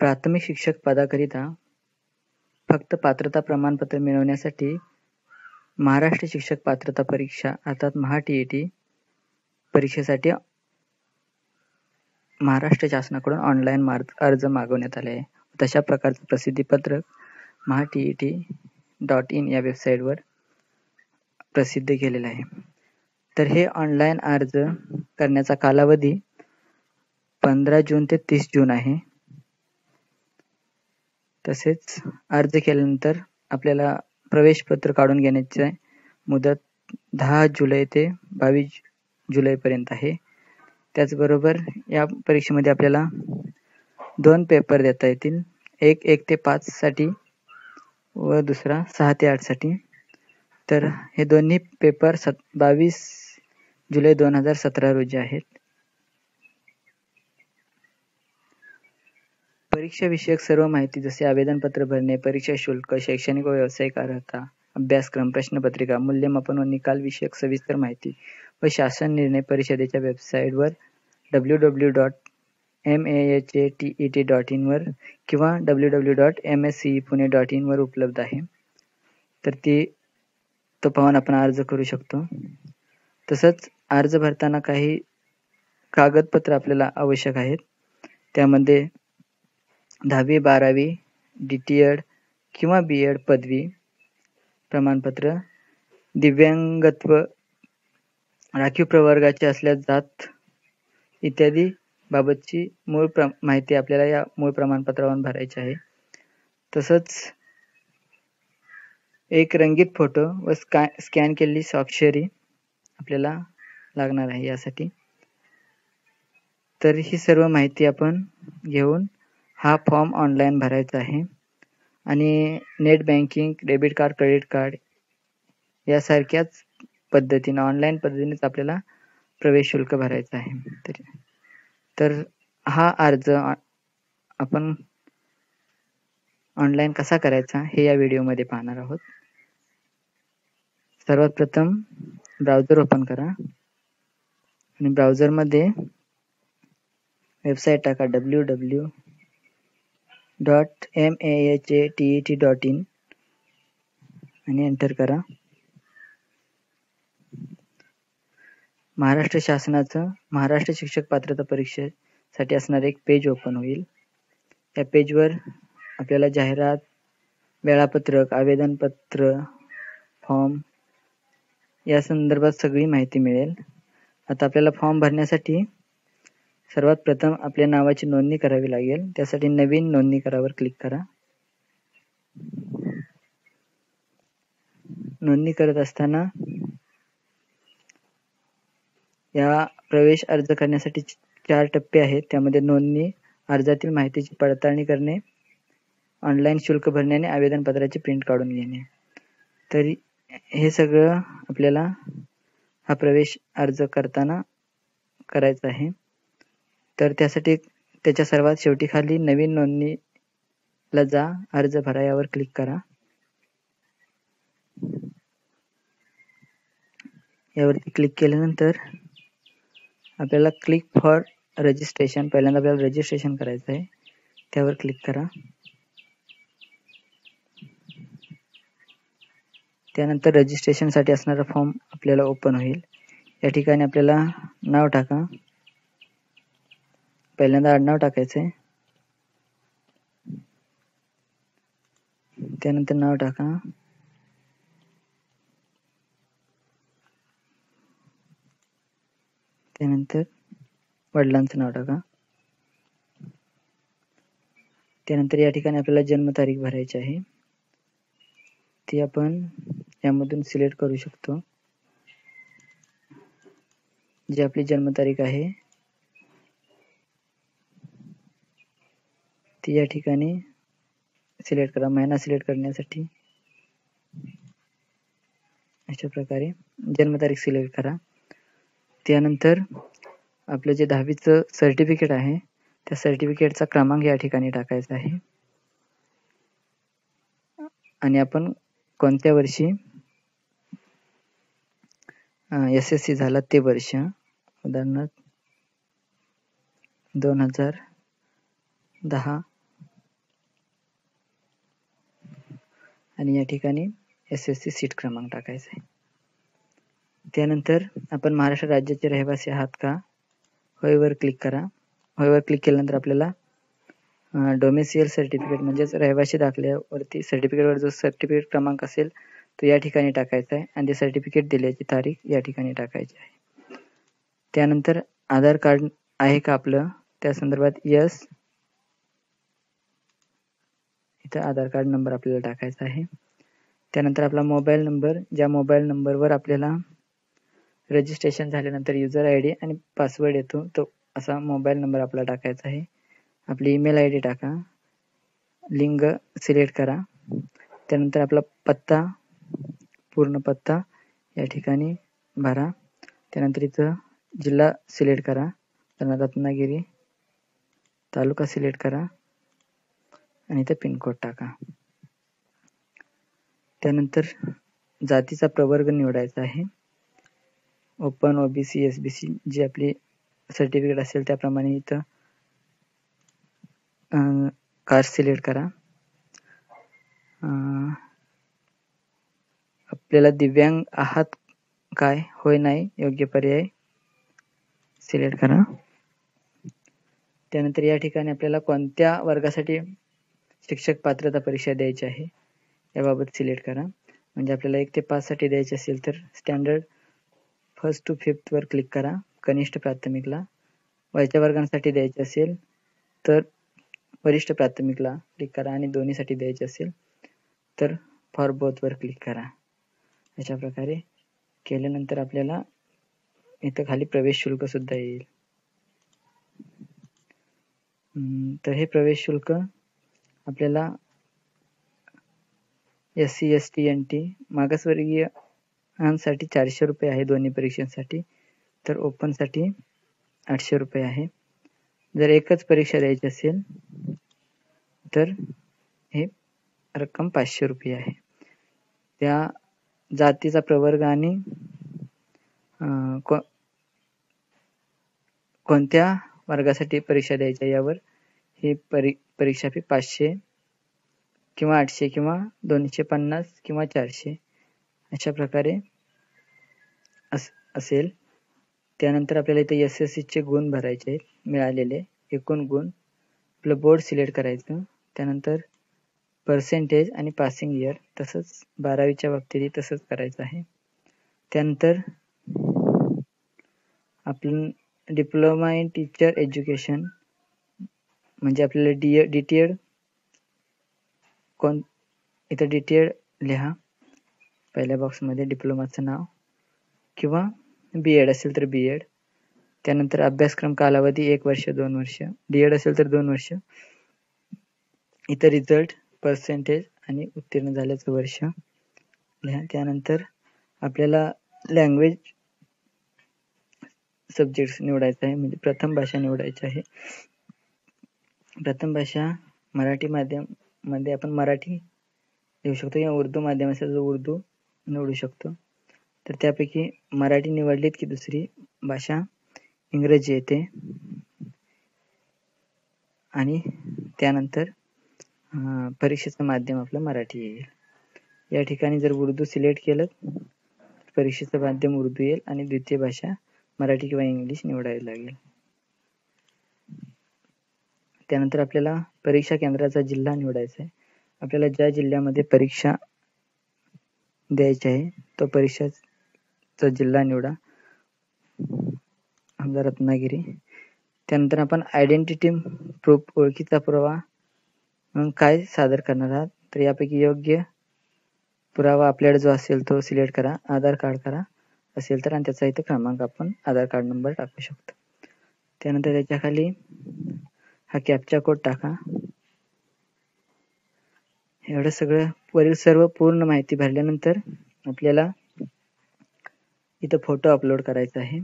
प्राथमिक शिक्षक पदाकरिता फक्त पात्रता प्रमाणपत्र मिळवण्यासाठी महाराष्ट्र शिक्षक पात्रता परीक्षा अर्थात महा टी परीक्षेसाठी महाराष्ट्र शासनाकडून ऑनलाईन मार्ग अर्ज मागवण्यात आले आहे. तशा प्रकारचं प्रसिद्धीपत्रक Maha T E T dot in या वेबसाईटवर प्रसिद्ध केलेलं आहे. तर हे ऑनलाईन अर्ज करण्याचा कालावधी पंधरा जून ते तीस जून आहे. तसेच अर्ज केल्यानंतर आपल्याला प्रवेश पत्र काढून घेण्याची मुदत दहा जुलै ते बावीस जुलैपर्यंत आहे. त्याचबरोबर या परीक्षेमध्ये आपल्याला दोन पेपर देता येतील. एक एक ते पाच साठी व दुसरा सहा ते आठसाठी. तर हे दोन्ही पेपर सत बावीस जुलै दोन हजार सतरा रोजी आहेत. परीक्षा विषयक सर्व माहिती जसे आवेदनपत्र भरणे परीक्षा शुल्क शैक्षणिक व व्यावसायिक अर्हता अभ्यासक्रम प्रश्नपत्रिका मूल्यमापन व निकाल विषयक सविस्तर माहिती व शासन निर्णय परिषदेच्या वेबसाईटवर W W dot M A H A T E T dot इनवर किंवा W W dot M S C Pune dot इनवर उपलब्ध आहे. तर ती तो पाहून आपण अर्ज करू शकतो. तसंच अर्ज भरताना काही कागदपत्र आपल्याला आवश्यक आहेत. त्यामध्ये दहावी बारावी डी टी एड किंवा बी एड पदवी प्रमाणपत्र. दिव्यांगत्व राखीव प्रवर्गाचे असल्यास जात इत्यादी बाबतची मूळ प्र माहिती आपल्याला या मूळ प्रमाणपत्रावर भरायची आहे. तसंच एक रंगीत फोटो व स्का स्कॅन केलेली स्वाक्षरी आपल्याला लागणार आहे यासाठी. तर ही सर्व माहिती आपण घेऊन हा फॉर्म ऑनलाईन भरायचा आहे. आणि net banking debit card credit card यासारख्याच पद्धतीने ऑनलाईन पद्धतीनेच आपल्याला प्रवेश शुल्क भरायचं आहे. तर हा अर्ज आपण ऑनलाईन कसा करायचा हे या व्हिडिओमध्ये पाहणार आहोत. सर्वात प्रथम ब्राउझर ओपन करा. आणि ब्राउझरमध्ये वेबसाईट टाका W W dot M A H A T E T dot in आणि एंटर करा. महाराष्ट्र शासनाचं महाराष्ट्र शिक्षक पात्रता परीक्षेसाठी असणारे एक पेज ओपन होईल. त्या पेजवर आपल्याला जाहिरात वेळापत्रक आवेदनपत्र फॉर्म या संदर्भात सगळी माहिती मिळेल. आता आपल्याला फॉर्म भरण्यासाठी सर्वात प्रथम आपल्या नावाची नोंदणी करावी लागेल. त्यासाठी नवीन नोंदणी करावर क्लिक करा. नोंदणी करत असताना या प्रवेश अर्ज करण्यासाठी चार टप्पे आहेत. त्यामध्ये नोंदणी अर्जातील माहितीची पडताळणी करणे ऑनलाईन शुल्क भरणे आणि आवेदनपत्राची प्रिंट काढून घेणे. तरी हे सगळं आपल्याला हा प्रवेश अर्ज करताना करायचा आहे. तर त्यासाठी त्याच्या सर्वात शेवटी खाली नवीन नोंदणीला जा अर्ज भरा यावर क्लिक करा. यावरती क्लिक केल्यानंतर आपल्याला क्लिक फॉर रजिस्ट्रेशन पहिल्यांदा आपल्याला रजिस्ट्रेशन करायचं आहे. त्यावर क्लिक करा. त्यानंतर रजिस्ट्रेशनसाठी असणारा फॉर्म आपल्याला ओपन होईल. या ठिकाणी आपल्याला नाव टाका. पहिल्यांदा आडनाव टाकायचंय त्यानंतर नाव टाका त्यानंतर वडिलांचं नाव टाका त्यानंतर या ठिकाणी आपल्याला जन्मतारीख भरायची आहे ती आपण यामधून सिलेक्ट करू शकतो। जी आपली जन्मतारीख आहे। ती या ठिकाणी सिलेक्ट करा महिना सिलेक्ट करण्यासाठी. अशा प्रकारे जन्मतारीख सिलेक्ट करा. त्यानंतर आपलं जे दहावीचं सर्टिफिकेट आहे त्या सर्टिफिकेटचा क्रमांक या ठिकाणी टाकायचा आहे. आणि आपण कोणत्या वर्षी एस एस सी झाला ते वर्ष उदाहरणार्थ दोन हजार दहा आणि या ठिकाणी एस एस सी सीट क्रमांक टाकायचा आहे. त्यानंतर आपण महाराष्ट्र राज्याचे रहिवासी आहात का? होयवर क्लिक करा. होयवर क्लिक केल्यानंतर आपल्याला डोमेसियल सर्टिफिकेट म्हणजेच रहिवासी दाखल्यावरती सर्टिफिकेटवर जो सर्टिफिकेट क्रमांक असेल तो या ठिकाणी टाकायचा आहे आणि ते सर्टिफिकेट दिल्याची तारीख या ठिकाणी टाकायची आहे. त्यानंतर आधार कार्ड आहे का आपलं? त्या संदर्भात यस इथं आधार कार्ड नंबर आपल्याला टाकायचा आहे. त्यानंतर आपला मोबाईल नंबर ज्या मोबाईल नंबरवर आपल्याला रजिस्ट्रेशन झाल्यानंतर युजर आय डी आणि पासवर्ड येतो तो असा मोबाईल नंबर आपला टाकायचा आहे. आपली ईमेल आय डी टाका. लिंग सिलेक्ट करा. त्यानंतर आपला पत्ता पूर्ण पत्ता या ठिकाणी भरा. त्यानंतर इथं जिल्हा सिलेक्ट करा. रत्नागिरी तालुका सिलेक्ट करा. आणि इथं पिनकोड टाका. त्यानंतर जातीचा प्रवर्ग निवडायचा आहे. Open OBC S B C जी आपली सर्टिफिकेट असेल त्याप्रमाणे इथं कास्ट सिलेक्ट करा. आपल्याला दिव्यांग आहात काय? होय नाही योग्य पर्याय सिलेक्ट करा. त्यानंतर या ठिकाणी आपल्याला कोणत्या वर्गासाठी शिक्षक पात्रता परीक्षा द्यायची आहे. याबाबत सिलेक्ट करा. म्हणजे आपल्याला एक ते पाच साठी असेल तर स्टँडर्ड फर्स्ट टू फिफ्थ वर क्लिक करा. कनिष्ठ प्राथमिकला. वयच्या वर्गांसाठी द्यायचे असेल तर वरिष्ठ प्राथमिकला क्लिक करा आणि दोन्हीसाठी द्यायचे असेल तर फॉर बोथ वर क्लिक करा. अशा प्रकारे केल्यानंतर आपल्याला इथं खाली प्रवेश शुल्क सुद्धा येईल. तर हे प्रवेश शुल्क आपल्याला S C S T N T मागासवर्गीयांसाठी चारशे रुपये आहे दोन्ही परीक्षांसाठी. तर ओपनसाठी आठशे रुपये आहे. जर एकच परीक्षा द्यायची असेल तर हे रक्कम पाचशे रुपये आहे. त्या जातीचा प्रवर्ग आणि कोणत्या वर्गासाठी परीक्षा द्यायच्या यावर ही परी परीक्षा फी पाचशे किंवा आठशे किंवा दोनशे पन्नास किंवा चारशे अशा प्रकारे अस असेल. त्यानंतर आपल्याला इथे एस एस सीचे गुण भरायचे आहेत मिळालेले. एकूण गुण आपलं बोर्ड सिलेक्ट करायचं. त्यानंतर पर्सेंटेज आणि पासिंग इयर तसंच बारावीच्या बाबतीतही तसंच करायचं आहे. त्यानंतर आपलं डिप्लोमा इन टीचर एज्युकेशन म्हणजे आपल्याला डी डीटीएड कोण इथं डीटीएड लिहा. पहिल्या बॉक्समध्ये डिप्लोमाचं नाव किंवा बी एड असेल तर बी एड त्यानंतर अभ्यासक्रम कालावधी एक वर्ष दोन वर्ष. डी एड असेल तर दोन वर्ष. इतर रिझल्ट पर्सेंटेज आणि उत्तीर्ण झाल्याचं वर्ष लिहा. त्यानंतर आपल्याला लँग्वेज सब्जेक्ट्स निवडायचा आहे. म्हणजे प्रथम भाषा निवडायची आहे. प्रथम भाषा मराठी माध्यममध्ये आपण मराठी लिहू शकतो किंवा उर्दू माध्यम असेल तर उर्दू निवडू शकतो. तर त्यापैकी मराठी निवडलीत की दुसरी भाषा इंग्रजी येते. आणि त्यानंतर परीक्षेचं माध्यम आपलं मराठी येईल. या ठिकाणी जर उर्दू सिलेक्ट केलं परीक्षेचं माध्यम उर्दू येईल आणि द्वितीय भाषा मराठी किंवा इंग्लिश निवडावी लागेल. त्यानंतर आपल्याला परीक्षा केंद्राचा जिल्हा निवडायचा आहे. आपल्याला ज्या जिल्ह्यामध्ये परीक्षा द्यायची आहे तो परीक्षाचा जिल्हा निवडा. समजा रत्नागिरी. त्यानंतर आपण आयडेंटिटी प्रूफ ओळखीचा पुरावा म्हणून काय सादर करणार आहात? तर यापैकी योग्य पुरावा आपल्याकडे जो असेल तो सिलेक्ट करा आधार कार्ड करा असेल तर आणि त्याचा इथे क्रमांक आपण आधार कार्ड नंबर टाकू शकतो. त्यानंतर त्याच्याखाली हा कॅपचा कोड टाका. एवढं सगळं वरील सर्व पूर्ण माहिती भरल्यानंतर आपल्याला इथं फोटो अपलोड करायचा आहे.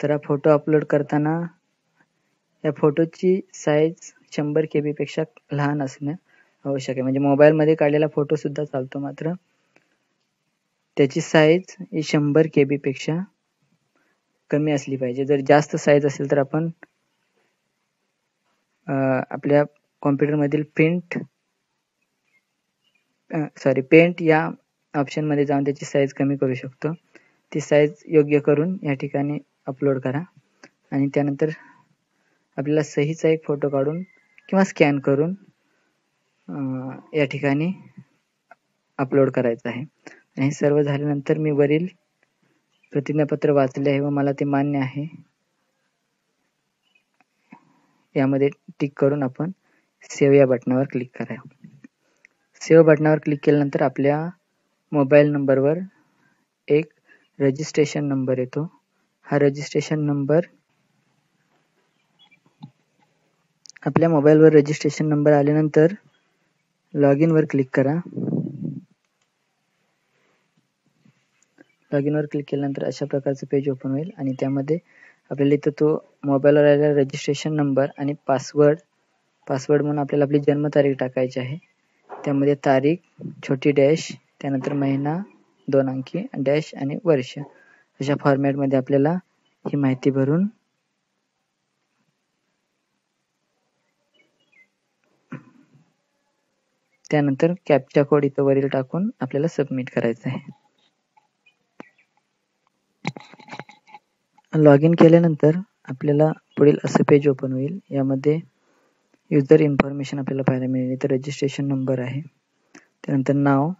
तर हा फोटो अपलोड करताना या फोटोची साईज शंभर के बीपेक्षा लहान असणं आवश्यक आहे. म्हणजे मोबाईलमध्ये काढलेला फोटो सुद्धा चालतो मात्र त्याची साईज ही शंभर के बीपेक्षा कमी असली पाहिजे. जर जास्त साईज असेल तर आपण आपल्या कॉम्प्युटरमधील प्रिंट सॉरी पेंट या ऑप्शनमध्ये जाऊन त्याची साईज कमी करू शकतो. ती साईज योग्य करून या ठिकाणी अपलोड करा. आणि त्यानंतर आपल्याला सहीचा एक फोटो काढून किंवा स्कॅन करून या ठिकाणी अपलोड करायचं आहे. आणि हे सर्व झाल्यानंतर मी वरील प्रतिज्ञापत्र वाचले आहे व मला ते मान्य आहे. यामध्ये टिक करून आपण सेव्ह या बटनावर क्लिक करा सेव्ह बटनावर क्लिक केल्यानंतर आपल्या मोबाईल नंबरवर एक रजिस्ट्रेशन नंबर येतो. हा रजिस्ट्रेशन नंबर आपल्या मोबाईलवर रजिस्ट्रेशन नंबर आल्यानंतर लॉग इनवर क्लिक करा. लॉग इनवर क्लिक केल्यानंतर अशा प्रकारचं पेज ओपन होईल आणि त्यामध्ये आपल्याला इथं तो मोबाईलवर आलेला रजिस्ट्रेशन नंबर आणि पासवर्ड पासवर्ड म्हणून आपल्याला आपली जन्मतारीख टाकायची आहे. त्यामध्ये तारीख छोटी डॅश त्यानंतर महिना दोन अंकी डॅश आणि वर्ष. अशा फॉर्मॅटमध्ये आपल्याला ही माहिती भरून त्यानंतर कॅपचा कोड इथं वरील टाकून आपल्याला सबमिट करायचं आहे. लॉग इन केल्यानंतर आपल्याला पुढील असं पेज ओपन होईल. यामध्ये युजर इन्फॉर्मेशन आपल्याला पाहायला मिळेल. इथं रजिस्ट्रेशन नंबर आहे. त्यानंतर नाव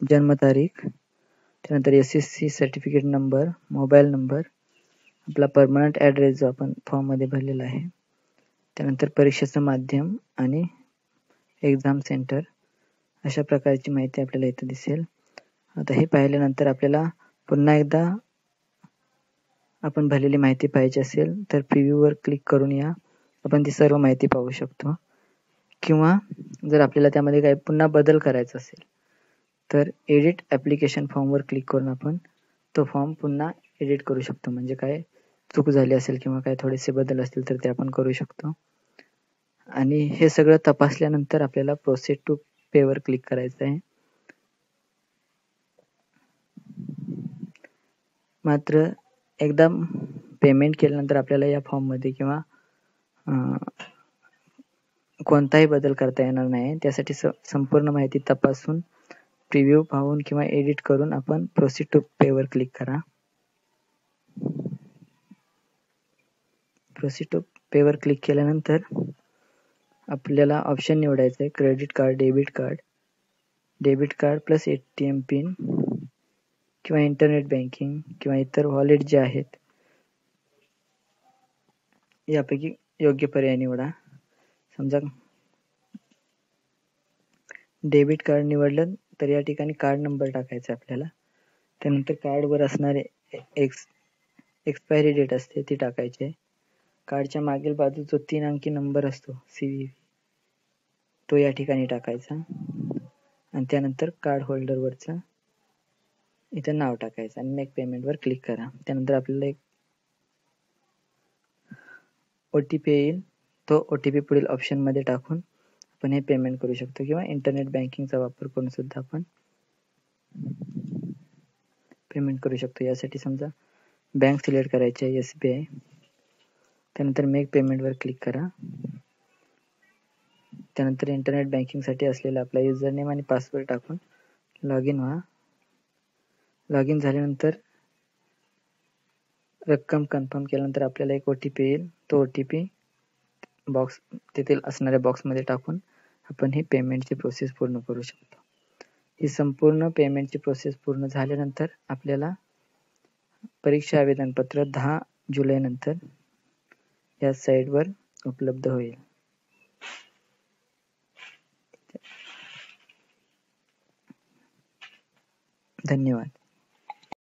जन्मतारीख त्यानंतर S S C certificate number mobile number आपला परमनंट ॲड्रेस जो आपण फॉर्ममध्ये भरलेला आहे. त्यानंतर परीक्षेचं माध्यम आणि एक्झाम सेंटर अशा प्रकारची माहिती आपल्याला इथं दिसेल. आता हे पाहिल्यानंतर आपल्याला पुन्हा एकदा आपण भरलेली माहिती पाहिजे असेल तर प्रिव्ह्यूवर क्लिक करून या. आपण ती सर्व माहिती पाहू शकतो. किंवा जर आपल्याला त्यामध्ये काही पुन्हा बदल करायचा असेल तर एडिट ॲप्लिकेशन फॉर्मवर क्लिक करून आपण तो फॉर्म पुन्हा एडिट करू शकतो. म्हणजे काय चूक झाली असेल किंवा काय थोडेसे बदल असतील तर ते आपण करू शकतो. आणि हे सगळं तपासल्यानंतर आपल्याला प्रोसेस टू पेवर क्लिक करायचं आहे. मात्र एकदा पेमेंट केल्यानंतर आपल्याला या फॉर्ममध्ये किंवा कोणताही बदल करता येणार नाही. त्यासाठी संपूर्ण माहिती तपासून प्रिव्ह्यू पाहून किंवा एडिट करून आपण प्रोसीड टू पेवर क्लिक करा. प्रोसीड टू पेवर क्लिक केल्यानंतर आपल्याला ऑप्शन निवडायचं आहे credit card debit card debit card plus A T M pin किंवा इंटरनेट बँकिंग किंवा इतर वॉलेट जे आहेत यापैकी योग्य पर्याय निवडा. समजा डेबिट कार्ड निवडलं तर या ठिकाणी कार्ड नंबर टाकायचा आपल्याला. त्यानंतर कार्डवर असणारे एक्स एक्सपायरी डेट असते ती टाकायची. कार्डच्या मागील बाजू जो तीन अंकी नंबर असतो सी तो या ठिकाणी टाकायचा. आणि त्यानंतर कार्ड होल्डरवरचा इथं नाव टाकायचं आणि मेक पेमेंटवर क्लिक करा. त्यानंतर आपल्याला एक ओ टी पी येईल. तो ओ टी पी पुढील ऑप्शनमध्ये टाकून आपण हे पेमेंट करू शकतो. किंवा इंटरनेट बँकिंगचा वापर करून सुद्धा आपण पेमेंट करू शकतो. यासाठी समजा बँक सिलेक्ट करायची आहे एस बी आय त्यानंतर मेक पेमेंटवर क्लिक करा. त्यानंतर इंटरनेट बँकिंगसाठी असलेला आपला युजर नेम आणि पासवर्ड टाकून लॉग इन व्हा. लॉग इन झाल्यानंतर रक्कम कन्फर्म केल्यानंतर आपल्याला एक ओ टी पी येईल. तो ओ टी पी बॉक्स तेथील असणाऱ्या बॉक्समध्ये टाकून आपण ही पेमेंटची प्रोसेस पूर्ण करू शकतो. ही संपूर्ण पेमेंटची प्रोसेस पूर्ण झाल्यानंतर आपल्याला परीक्षा आवेदनपत्र दहा जुलै नंतर या साईटवर उपलब्ध होईल. धन्यवाद.